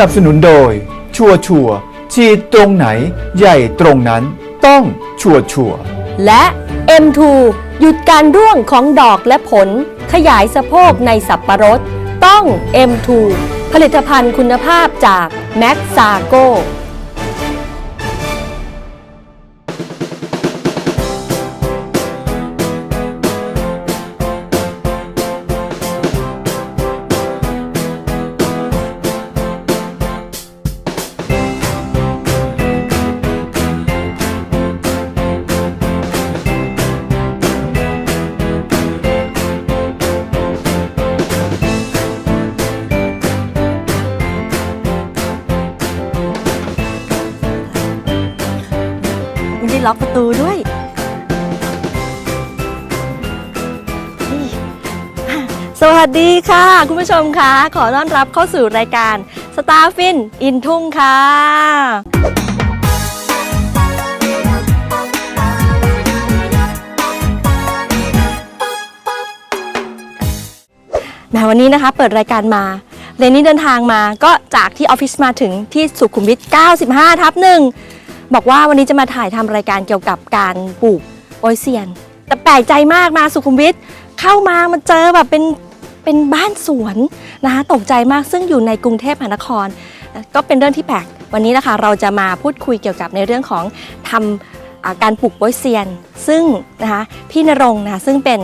นับสนุนโดย ชัวร์ชัวฉีดตรงไหน ใหญ่ตรงนั้น ต้องชัวร์ชัวและ M2 หยุดการร่วงของดอกและผล ขยายสะโพกในสับประรด ต้อง M2 ผลิตภัณฑ์คุณภาพจากแม็กซาโก ล็อกประตูด้วยสวัสดีค่ะ คุณผู้ชมคะขอต้อนรับเข้าสู่รายการ Star f i n อินทุ่งค่ะแหมวันนี้นะคะเปิดรายการมาเรนนี่เดินทางมาก็จากที่ออฟฟิศมาถึงที่สุขุมวิท 95 ทับหนึ่ง บอกว่าวันนี้จะมาถ่ายทำรายการเกี่ยวกับการปลูกโปยเซียน แต่แปลกใจมากมาสุขุมวิทเข้ามามันเจอแบบเป็นเป็นบ้านสวนนะคะตกใจมากซึ่งอยู่ในกรุงเทพมหานคร ก็เป็นเรื่องที่แปลกวันนี้นะคะเราจะมาพูดคุยเกี่ยวกับในเรื่องของทำอ่าการปลูกโปยเซียน ซึ่งนะคะพี่นรงค์นะคะซึ่งเป็น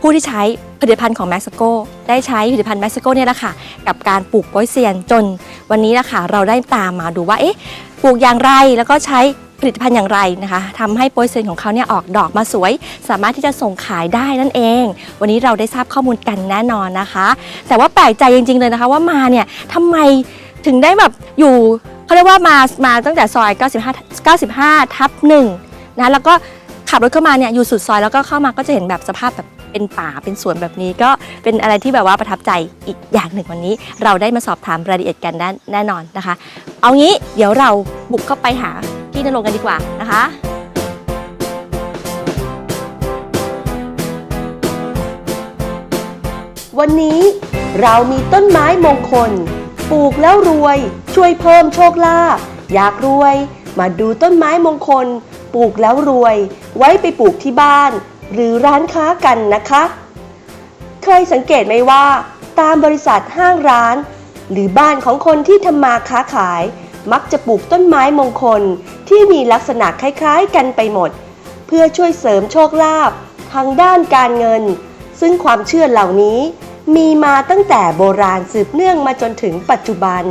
ผู้ที่ใช้ผลิตภัณฑ์ของแม็กซิโกได้ใช้ผลิตภัณฑ์แม็กซิโกเนี่ยแหละค่ะกับการปลูกโปยเซียนจนวันนี้นะคะเราได้ตามมาดูว่าเอ๊ะ ปลูกอย่างไรแล้วก็ใช้ผลิตภัณฑ์อย่างไรนะคะทำให้โปยเซนของเขาเนี่ยออกดอกมาสวย สามารถที่จะส่งขายได้นั่นเอง วันนี้เราได้ทราบข้อมูลกันแน่นอนนะคะ แต่ว่าแปลกใจจริง ๆ เลยนะคะ ว่ามาเนี่ยทำไมถึงได้แบบอยู่เขาเรียกว่ามามาตั้งแต่ซอย 95 95 ทับหนึ่งนะแล้วก็ ขับรถเข้ามาเนี่ยอยู่สุดซอยแล้วก็เข้ามาก็จะเห็นแบบสภาพแบบเป็นป่าเป็นสวนแบบนี้ ก็เป็นอะไรที่แบบว่าประทับใจอีกอย่างหนึ่งวันนี้ เราได้มาสอบถามรายละเอียดกันแน่แน่นอนนะคะ เอางี้เดี๋ยวเราบุกเข้าไปหาพี่นรงค์กันดีกว่านะคะวันนี้เรามีต้นไม้มงคล ปลูกแล้วรวย ช่วยเพิ่มโชคลาภอยากรวย มาดูต้นไม้มงคล ปลูกแล้วรวย ไว้ไปปลูกที่บ้าน หรือร้านค้ากันนะคะ เคยสังเกตไหมว่า ตามบริษัทห้างร้าน หรือบ้านของคนที่ทำมาค้าขาย มักจะปลูกต้นไม้มงคลที่มีลักษณะคล้ายๆกันไปหมด เพื่อช่วยเสริมโชคลาภทางด้านการเงิน ซึ่งความเชื่อเหล่านี้มีมาตั้งแต่โบราณสืบเนื่องมาจนถึงปัจจุบัน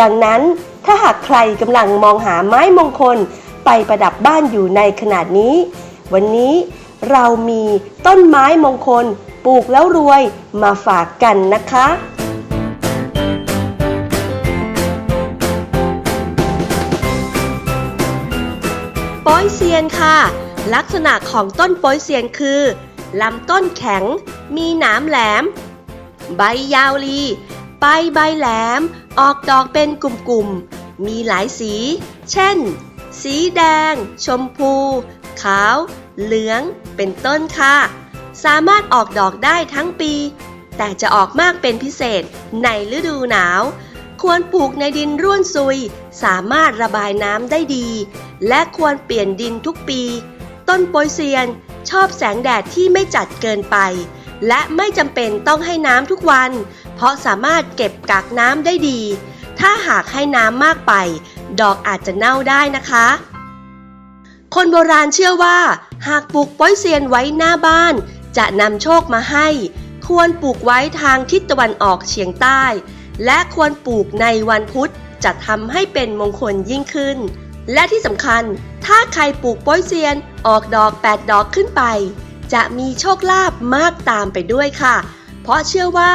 ดังนั้นถ้าหากใครกำลังมองหาไม้มงคล ปประดับบ้านอยู่ในขนาดนี้ วันนี้เรามีต้นไม้มงคลปลูกแล้วรวยมาฝากกันนะคะ ป้ยเซียนค่ะ ลักษณะของต้นป้ยเซียนคือลำต้นแข็ง มีหนามแหลม ใบยาวลีปลายใบแหลม ออกดอกเป็นกลุ่มๆ มีหลายสี เช่น สีแดง ชมพู ขาว เหลือง เป็นต้นค่ะ สามารถออกดอกได้ทั้งปี แต่จะออกมากเป็นพิเศษในฤดูหนาว ควรปลูกในดินร่วนซุย สามารถระบายน้ำได้ดี และควรเปลี่ยนดินทุกปี ต้นโปยเซียนชอบแสงแดดที่ไม่จัดเกินไป และไม่จำเป็นต้องให้น้ำทุกวัน เพราะสามารถเก็บกักน้ำได้ดี ถ้าหากให้น้ำมากไป ดอกอาจจะเน่าได้นะคะ คนโบราณเชื่อว่า หากปลูกป้ยเซียนไว้หน้าบ้าน จะนำโชคมาให้ ควรปลูกไว้ทางทิศตะวันออกเฉียงใต้ และควรปลูกในวันพุธจะทำให้เป็นมงคลยิ่งขึ้น และที่สำคัญ ถ้าใครปลูกป้ยเซียนออกดอก 8 ดอกขึ้นไป จะมีโชคลาภมากตามไปด้วยค่ะ เพราะเชื่อว่า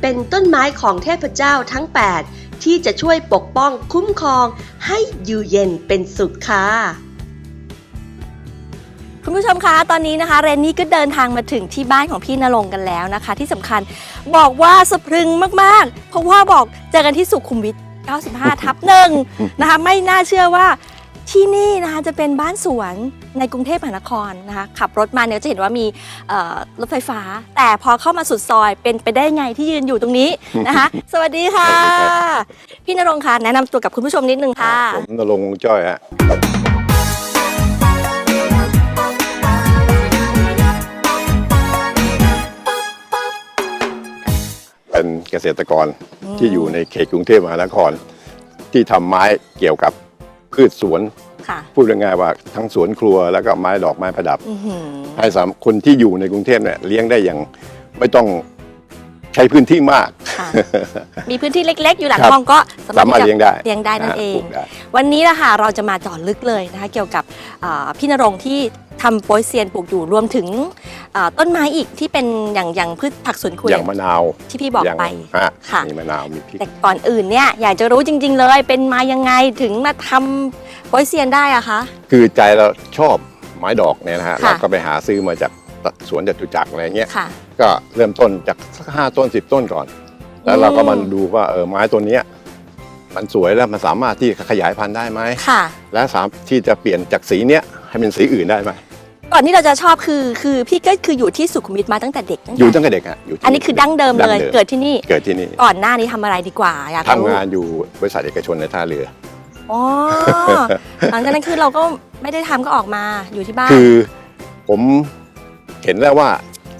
เป็นต้นไม้ของเทพเจ้าทั้ง 8 ที่จะช่วยปกป้องคุ้มครองให้อยู่เย็นเป็นสุขค่ะคุณผู้ชมคะตอนนี้นะคะ เรนนี่ก็เดินทางมาถึงที่บ้านของพี่นรงกันแล้วนะคะ ที่สำคัญบอกว่าสะพรึงมากๆ เพราะว่าบอกเจอกันที่สุขุมวิท95 ทับหนึ่งนะคะ ไม่น่าเชื่อว่า ที่นี่นะคะจะเป็นบ้านสวนในกรุงเทพมหานครนะคะขับรถมาเนี่ยจะเห็นว่ามีเอ่อรถไฟฟ้า แต่พอเข้ามาสุดซอยเป็นไปได้ไงที่ยืนอยู่ตรงนี้นะคะ สวัสดีค่ะ พี่นรงค์คะแนะนำตัวกับคุณผู้ชมนิดนึงค่ะ ผมนรงค์วงจ้อยฮะเป็นเกษตรกรที่อยู่ในเขตกรุงเทพมหานคร ที่ทำไม้เกี่ยวกับ พืชสวน ค่ะพูดง่ายๆว่าทั้งสวนครัวแล้วก็ไม้ดอกไม้ประดับ อื้อหือให้สามคนที่อยู่ในกรุงเทพเนี่ยเลี้ยงได้อย่างไม่ต้องใช้พื้นที่มาก ค่ะ มีพื้นที่เล็ก ๆ อยู่หลังครับ ห้องก็สามารถที่จะ เลี้ยงได้เลี้ยงได้นั่นเอง ปลูกได้ วันนี้นะคะเราจะมาเจาะลึกเลยนะคะเกี่ยวกับอ่าพี่นรงค์ที่ ทำโปยเซียนปลูกอยู่รวมถึงอ่าต้นไม้อีกที่เป็นอย่างอย่างพืชผักสวนครัวอย่างมะนาวที่พี่บอกย่างไป ฮะค่ะ มีมะนาวมีพริก แต่ก่อนอื่นเนี่ยอยากจะรู้จริง ๆ เลยเป็นมายังไงถึงมาทำโปยเซียนได้อะคะ คือใจเราชอบไม้ดอกเนี่ยนะฮะค่ะ เราก็ไปหาซื้อมาจากสวนจตุจักรอะไรเงี้ยค่ะ ก็เริ่มต้นจากสักห้าต้นสิบต้นก่อน แล้วเราก็มาดูว่าเออไม้ตัวเนี้ยมันสวยแล้วมันสามารถที่จะขยายพันธุ์ได้ไหมค่ะ และสามที่จะเปลี่ยนจากสีเนี้ยให้เป็นสีอื่นได้ไหม ก่อนที่เราจะชอบคือคือพี่ก็คืออยู่ที่สุขุมวิทมาตั้งแต่เด็กตั้งอยู่แต่ตั้งแต่เด็กฮะอยู่ที่อันนี้คือดั้งเดิมเลย เกิดที่นี่เกิดที่นี่ก่อนหน้านี้ทำอะไรดีกว่าอยากทำรู้งานอยู่บริษัทเอกชนในท่าเรืออ๋อหลังจากนั้นคือเราก็ไม่ได้ทำก็ออกมาอยู่ที่บ้านคือผมเห็นแล้วว่า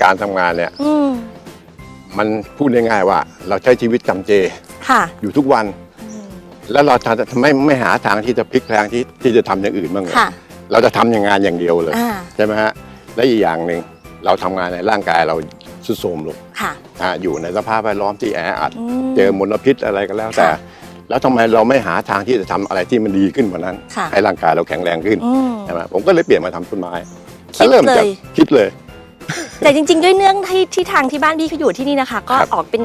การทำงานเนี่ยอืมมันพูดง่ายๆว่า เราใช้ชีวิตจำเจค่ะ อยู่ทุกวัน แล้วเราจะไม่ไม่หาทางที่จะพลิกแพลงที่ที่จะทำอย่างอื่นบ้างเลยค่ะ เราจะทำอย่างงานอย่างเดียวเลย อ่าใช่ไหมฮะและอีกอย่างหนึ่งเราทำงานในร่างกายเราสุดโทรมลงค่ะ อ่าอยู่ในสภาพแวดล้อมที่แออัดมเจอมลพิษอะไรก็แล้วแต่ ค่ะ แล้วทำไมเราไม่หาทางที่จะทำอะไรที่มันดีขึ้นกว่านั้น ค่ะให้ร่างกายเราแข็งแรงขึ้นอืม ใช่ไหมผมก็เลยเปลี่ยนมาทำต้นไม้คิดแล้วเริ่มเลจากยคิดเลย แต่จริงๆ ด้วยเนื่องที่ที่ทางที่บ้านพี่เขาอยู่ที่นี่นะคะ ก็ครับออกเป็น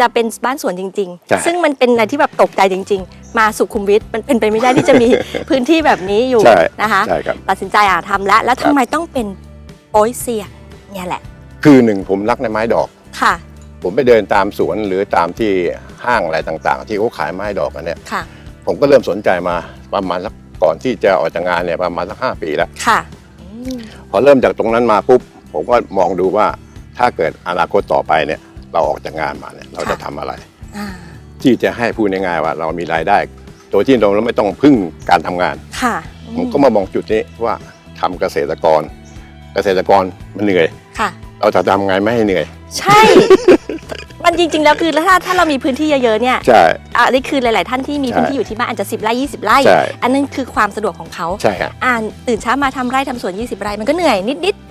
จะเป็นบ้านสวนจริงใช่ๆซึ่งมันเป็นอะไรที่แบบตกใจจริง ๆ มาสุขุมวิทมันเป็นไปไม่ได้ที่จะมีพื้นที่แบบนี้อยู่ใช่นะคะใช่ครับตัดสินใจอะทำแล้วแล้วครัทำบไมต้องเป็นโป้ยเซียนเนี่ยแหละ คือหนึ่งผมรักในไม้ดอกค่ะ ผมไปเดินตามสวนหรือตามที่ห้างอะไรต่างๆ ที่เขาขายไม้ดอกกันเนี่ยค่ะผมก็เริ่มสนใจมาประมาณสักก่อนที่จะออกจากงานเนี่ยประมาณสักห้าปีแล้วค่ะอืมพอเริ่มจากตรงนั้นมาปุ๊บ ผมก็มองดูว่าถ้าเกิดอนาคตต่อไปเนี่ยเราออกจากงานมาเนี่ยเราจะทำอะไร อ่าที่จะให้พูดง่ายๆว่าเรามีรายได้ โดยที่เราไม่ต้องพึ่งการทำงาน ค่ะอืผมก็มามองจุดนี้ว่าทำเกษตรกร เกษตรกรมันเหนื่อย ค่ะ เราจะทำไงไม่ให้เหนื่อย ใช่ มันจริง ๆ แล้วคือถ้าถ้าเรามีพื้นที่เยอะๆเนี่ยใช่อะอันนี้คือหลาย ๆ ท่านที่มีใช่พื้นที่อยู่ที่บ้านอาจจะ10ไร่20ไร่ ใช่ อันนั้นคือความสะดวกของเขาใช่ครับ อ่านตื่นเช้ามาทำไร่ทำสวน 20 ไร่มันก็เหนื่อยนิดๆ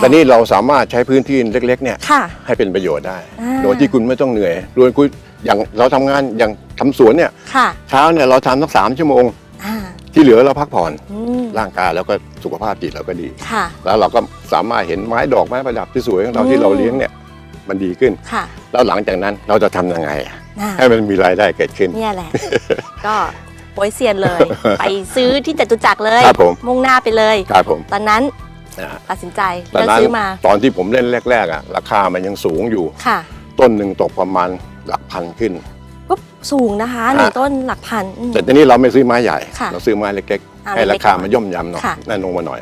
แต่นี่เราสามารถใช้พื้นที่เล็กๆเนี่ยค่ะ ให้เป็นประโยชน์ได้ อ่า โดยที่คุณไม่ต้องเหนื่อยโดยคุณอย่างเราทำงานอย่างทำสวนเนี่ยค่ะเช้าเนี่ยเราทำสักสามชั่วโมง อ่าที่เหลือเราพักผ่อน อืมร่างกายแล้วก็สุขภาพจิตเราก็ดี ค่ะ แล้วเราก็สามารถเห็นไม้ดอกไม้ประดับที่สวยของเราอืม ที่เราเลี้ยงเนี่ยมันดีขึ้น ค่ะแล้วหลังจากนั้นเราจะทำยังไงอะน่าให้มันมีรายได้เกิดขึ้น เนี่ยแหละ ก็โปยเซียนเลย ไปซื้อที่จตุจักรเลย ครับผม มุ่งหน้าไปเลย ครับผม ตอนนั้นนะฮะ ตัดสินใจตอนเลือกนั้นซื้อมาตอนที่ผมเล่นแรกๆอะราคามันยังสูงอยู่ค่ะ ต้นหนึ่งตกประมาณหลักพันขึ้นก็สูงนะคะหนึ่งต้นหลักพันอืมแต่ตอนนี้เราไม่ซื้อไม้ใหญ่ค่ะเราซื้อไม้เล็กอ่าๆให้ราคาเล็กๆมันย่อมยำหน่อยค่ะนั่นลงมาหน่อย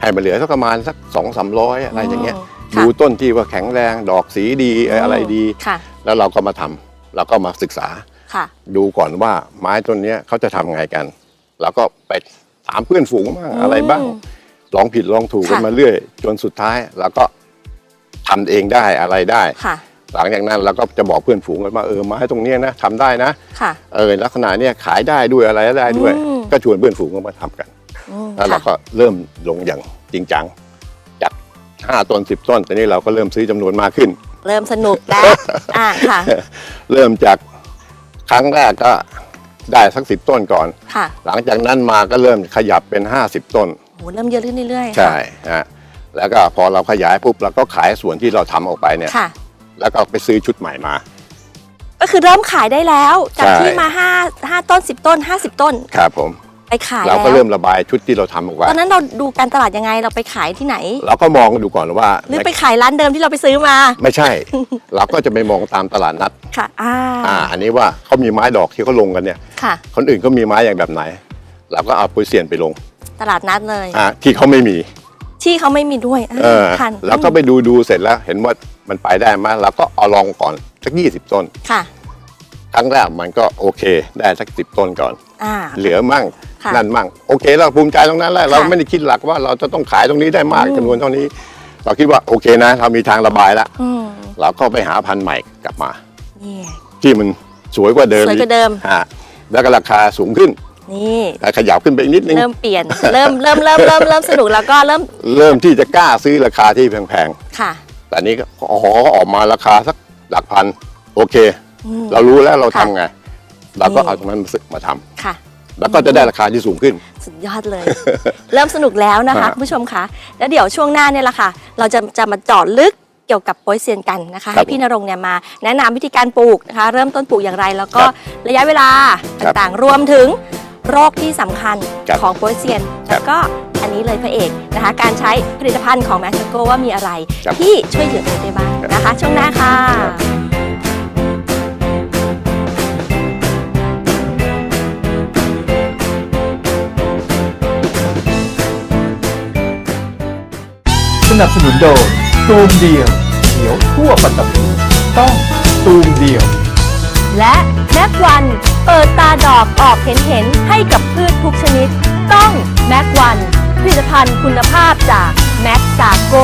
ให้มันเหลือสักประมาณสักสองสามร้อยอะไรอย่างเงี้ยค่ะดูต้นที่ว่าแข็งแรงดอกสีดีเอ่ออะไรดีค่ะแล้วเราก็มาทำเราก็มาศึกษาค่ะดูก่อนว่าไม้ต้นเนี้ยเขาจะทำไงกัน แล้วก็ไปถามเพื่อนฝูงบ้างอะไรบ้างอืม ลองผิดลองถูกกันค่ะมาเรื่อย จนสุดท้ายเราก็ทำเองได้อะไรได้ค่ะหลังจากนั้นเราก็จะบอกเพื่อนฝูงกันว่าเออไม้ตรงเนี้ยนะทำได้นะค่ะเออลักษณะเนี้ยขายได้ด้วยอะไรได้ด้วยอืมก็ชวนเพื่อนฝูงกันมาทำกันอืมแล้วเราค่ะก็เริ่มลงอย่างจริงจังจากห้าต้นสิบต้นตอนนี้เราก็เริ่มซื้อจำนวนมากขึ้น เริ่มสนุกแล้วอ่าค่ะ เริ่มจากครั้งแรกก็ได้สักสิบต้นก่อนค่ะหลังจากนั้นมาก็เริ่มขยับเป็น50ต้น โหเริ่มเยอะขึ้นเรื่อยๆ ใช่ฮะแล้วก็พอเราขยายปุ๊บเราก็ขายส่วนที่เราทำออกไปเนี่ย ค่ะ แล้วก็ไปซื้อชุดใหม่มา ก็คือเริ่มขายได้แล้ว จากใช่ ที่มา5 5ต้น 10 ต้น 50 ต้น ครับผม ไปขายเราแล้วก็เริ่มระบายชุดที่เราทำออกไปตอนนั้นเราดูการตลาดยังไงเราไปขายที่ไหน เราก็มองดูก่อนว่าหรือไปขายร้านเดิมที่เราไปซื้อมา ไม่ใช่ เราก็จะไปมองตามตลาดนัด ค่ะ อ่า อ่า อันนี้ว่าเขามีไม้ดอกที่เขาลงกันเนี่ย ค่ะ คนอื่นก็มีไม้อย่างแบบไหน เราก็เอาปุยเซียนไปลง ตลาดนัดเลย อ่าที่เขาไม่มีที่เขาไม่มีด้วยอ่าเออค่ะแล้วก็ไปดูดูเสร็จแล้ว เห็นว่ามันไปได้ไหมเราก็เอาลองก่อนสักยี่สิบต้น ค่ะ ครั้งแรกมันก็โอเค ได้สักสิบต้นก่อน อ่า เหลือมั่งค่ะนั่นมั่งโอเค เราภูมิใจตรงนั้นแหละเราค่ะไม่ได้คิดหลักว่าเราจะต้องขายตรงนี้ได้มากอืม จำนวนเท่านี้ เราคิดว่าโอเคนะ เรามีทางระบายแล้วอืมเราก็ไปหาพันธุ์ใหม่กลับมานี่ที่มันสวยกว่าเดิมสวยกว่าเดิม ฮะแล้วก็ราคาสูงขึ้น นี่ขยับขึ้นไปอีกนิดนึง เริ่มเปลี่ยนเริ่มเริ่มเริ่มเริ่มเริ่มสนุกแล้วก็เริ่มเริ่มที่จะกล้าซื้อราคาที่แพงค่ะๆ แต่อันนี้ก็อ๋อออกมาราคาสักหลักพัน โอเค อืม เรารู้แล้วเราทำค่ะไง เราก็นี่ เอาตรงนั้นมาซื้อมาทำค่ะ แล้วก็จะได้ราคาที่สูงขึ้น สุดยอดเลย เริ่มสนุกแล้วนะคะฮะคุณผู้ชมคะแล้วเดี๋ยวช่วงหน้าเนี่ยแหละค่ะ เราจะจะมาเจาะลึกเกี่ยวกับโปยเซียนกันนะคะให้พี่นรงค์เนี่ยมาแนะนำวิธีการปลูกนะคะ เริ่มต้นปลูกอย่างไร แล้วก็ครับระยะเวลาครับ ต่างๆรวมถึง โรคที่สำคัญครับของโปยเซียน ครับแล้วก็อันนี้เลยพระเอกนะคะ การใช้ผลิตภัณฑ์ของแมชโกว่ามีอะไร ครับที่ช่วยเหลือตัวเองได้บ้างนะคะ ช่วงหน้าค่ะสนับสนุนโดยตูมเดียวเขียวทั่วปัตตภีต้องตูมเดียว และแม็กวัน เปิดตาดอกออกเห็นเห็นให้กับพืชทุกชนิด ต้องแม็กวันผลิตภัณฑ์คุณภาพจากแม็กซาโก